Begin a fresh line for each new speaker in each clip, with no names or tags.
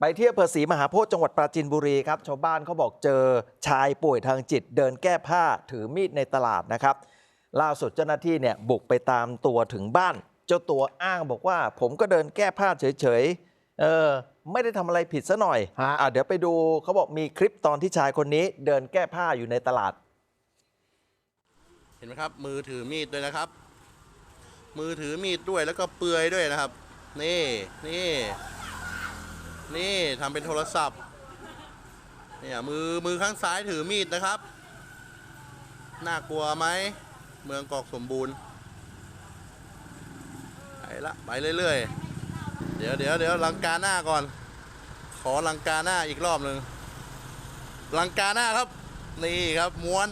ไปเที่ยวอำเภอศรีมหาโพธิ์จังหวัดปราจีนบุรีครับชาวบ้านเขาบอกเจอชายป่วยทางจิตเดินแก้ผ้าถือมีดในตลาดนะครับ ล่าสุดเจ้าหน้าที่เนี่ยบุกไปตามตัวถึงบ้าน เจ้าตัวอ้างบอกว่า ผมก็เดินแก้ผ้าเฉยๆเออไม่ได้ทำอะไรผิดซะหน่อย
ฮะ
อะเดี๋ยวไปดูเขาบอกมีคลิปตอนที่ชายคนนี้ เดินแก้ผ้าอยู่ในตลาด
เห็นไหมครับ มือถือมีดด้วยนะครับ มือถือมีดด้วยแล้วก็เปลือยด้วยนะครับ นี่นี่ นี่ทำเป็นโทรศัพท์เนี่ยมือมือข้างซ้ายถือมีดนะครับ น่ากลัวไหม เมืองกอกสมบูรณ์ ไปละ ไปเรื่อยๆ เดี๋ยวเดี๋ยวเดี๋ยวลังกาหน้าก่อน ขอลังกาหน้าอีกรอบหนึ่งลังกาหน้าครับ นี่ครับม้วน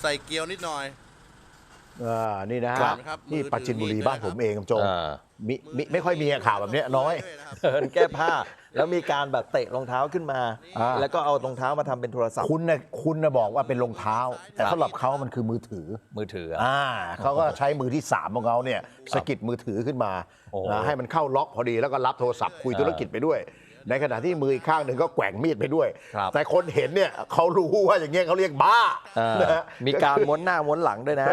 ใส่เกี๊ยวนิดหน่อย
อ่านี่นะฮะ
ครับ
นี่
มือถือ
ปราจินบุรี
มีด
บ้าน
ด้วย
ผม
นะครับ
เองคุณโจง
อ่า
มิมิไม่ค่อยมีข่าวแบบเนี้ยน้อย
เดินแก้ผ้า แล้วมีการแบบเตะรองเท้าขึ้นมา
อ่า
แล้วก็เอารองเท้ามาทำเป็นโทรศัพท์
คุณนะคุณนะบอกว่าเป็นรองเท้า แต่
ครับ
สำหรับเขามันคือมือถือ
มือถือ
อ่าเขาก็ใช้มือที่สามของเขาเนี่ยสะกิดมือถือขึ้นมา
โอ้
นะให้มันเข้าล็อกพอดีแล้วก็รับโทรศัพท์คุย
อ่า
ธุรกิจไปด้วย ในขณะที่มืออีกข้างหนึ่งก็แกว่งมีดไปด้วย
ครับ
แต่คนเห็นเนี่ยเขารู้ว่าอย่างเงี้ยเขาเรียกบ้า
เออ
นะฮะ
มีการม้วนหน้าม้วนหลังด้วยนะ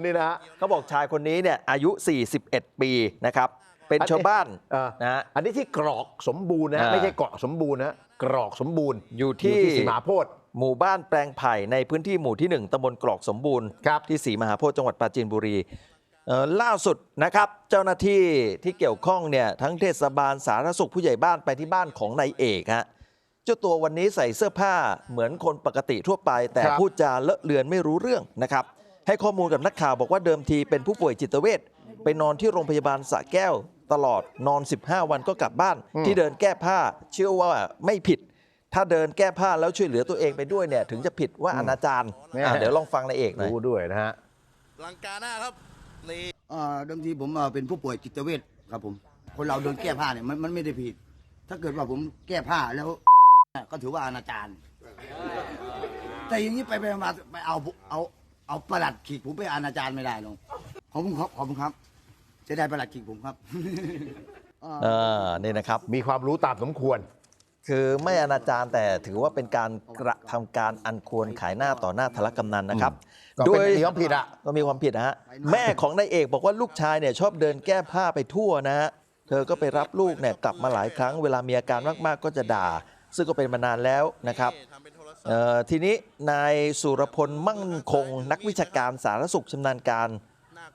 นี่นะฮะ
เขาบอกชายคนนี้เนี่ยอายุ 41 ปีนะครับ เป็น
อันนี้
ชาวบ้าน
เออ
นะฮะ
อันนี้ที่กรอกสมบูรณ์นะ
อ่า
ไม่ใช่เกาะสมบูรณ์นะกรอกสมบูรณ์
อยู่ที่
สีมหาโพธิ์
หมู่บ้านแปลงไผ่ในพื้นที่หมู่ที่ 1ตำบลกรอกสมบูรณ์
ครับ
ที่ศรีมหาโพธิ์จังหวัดปราจีนบุรีเอ่อ ล่าสุดนะครับเจ้าหน้าที่ที่เกี่ยวข้องเนี่ยทั้งเทศบาลสาธารณสุขผู้ใหญ่บ้านไปที่บ้านของนายเอกฮะเจ้าตัววันนี้ใส่เสื้อผ้าเหมือนคนปกติทั่วไป แต่
ครับ
พูดจาเลอะเลือนไม่รู้เรื่องนะครับ ให้ข้อมูลกับนักข่าวบอกว่าเดิมทีเป็นผู้ป่วยจิตเวชไปนอนที่โรงพยาบาลสระแก้ว ตลอดนอน 15 วันก็กลับบ้าน ที่เดินแก้ผ้าเชื่อว่าไม่ผิด ถ้าเดินแก้ผ้าแล้วช่วยเหลือตัวเองไปด้วยเนี่ยถึงจะผิดว่าอนาจาร
แม่
อะเดี๋ยวลองฟังนายเอกหน่อย
รู้ด้วยนะฮะ
ลังกาหน้าครับนี่
อ่า เดิมทีผมเป็นผู้ป่วยจิตเวชครับผม คนเราโดนแก้ผ้าเนี่ยมันมันไม่ได้ผิด ถ้าเกิดว่าผมแก้ผ้าแล้วก็ถือว่าอนาจารแต่อย่างนี้ไปไปมาไปเอาเอาเอาประหลัดขีดผมไปอนาจารไม่ได้หรอกขอบคุณครับขอบคุณครับ จะได้ประหลัดขีดผมครับ
เออนี่นะครับ
มีความรู้ตามสมควร
คือไม่อนาจารแต่ถือว่าเป็นการกระทำการอันควรขายหน้าต่อหน้าทารกำนันนะครับ
ก็เป็นมีความผิดอะ
ก็มีความผิดนะฮะแม่ของนายเอกบอกว่าลูกชายเนี่ยชอบเดินแก้ผ้าไปทั่วนะฮะเธอก็ไปรับลูกเนี่ยกลับมาหลายครั้งเวลามีอาการมากๆก็จะด่า ซึ่งก็เป็นมานานแล้วนะครับ
นี่ทำเป็นโทรศัพท์
เอ่อทีนี้นายสุรพลมั่งคง นักวิชาการสาธารณสุขชำนาญการ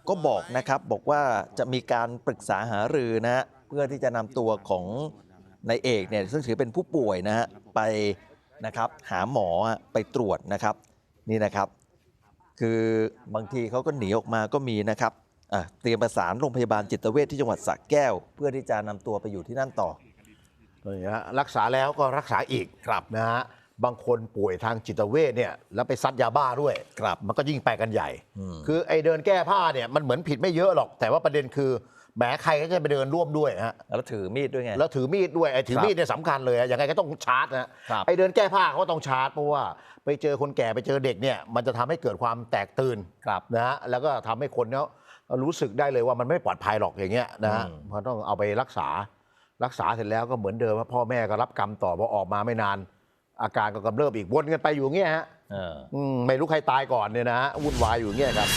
ก็บอกนะครับบอกว่าจะมีการปรึกษาหารือนะฮะเพื่อที่จะนำตัวของ นายเอกเนี่ยซึ่งถือเป็นผู้ป่วยนะฮะไปนะครับหาหมออะไปตรวจนะครับนี่นะครับ คือบางทีเขาก็หนีออกมาก็มีนะครับอะเตรียมประสานโรงพยาบาลจิตเวชที่จังหวัดสระแก้ว เพื่อที่จะนำตัวไปอยู่ที่นั่นต่อ
นี่ฮะรักษาแล้วก็รักษาอีก
ครับ
นะฮะบางคนป่วยทางจิตเวชเนี่ยแล้วไปซัดยาบ้าด้วย
ครับ
มันก็ยิ่งไปกันใหญ่
อืม
คือไอ้เดินแก้ผ้าเนี่ยมันเหมือนผิดไม่เยอะหรอก แต่ว่าประเด็นคือ แหมใครก็จะไปเดินร่วมด้วยฮะ
แล้วถือมีดด้วยไง
แล้วถือมีดด้วยไอ้ถือ
ครับ
มีดเนี่ยสำคัญเลยอะยังไงก็ต้องชาร์จนะครับ ไอ้เดินแก้ผ้าเขาก็ต้องชาร์จเพราะว่าไปเจอคนแก่ไปเจอเด็กเนี่ยมันจะทำให้เกิดความแตกตื่น
ครับ
นะฮะแล้วก็ทำให้คนเนาะรู้สึกได้เลยว่ามันไม่ปลอดภัยหรอกอย่างเงี้ยนะฮะ
อืม
เพราะต้องเอาไปรักษารักษาเสร็จแล้วก็เหมือนเดิมว่าพ่อแม่ก็รับกรรมต่อพอออกมาไม่นาน อาการก็กำเริบอีกวนกันไปอยู่อย่างเงี้ยฮะ
เออ
อืมไม่รู้ใครตายก่อนเนี่ยนะฮะวุ่นวายอยู่อย่างเงี้ยครับ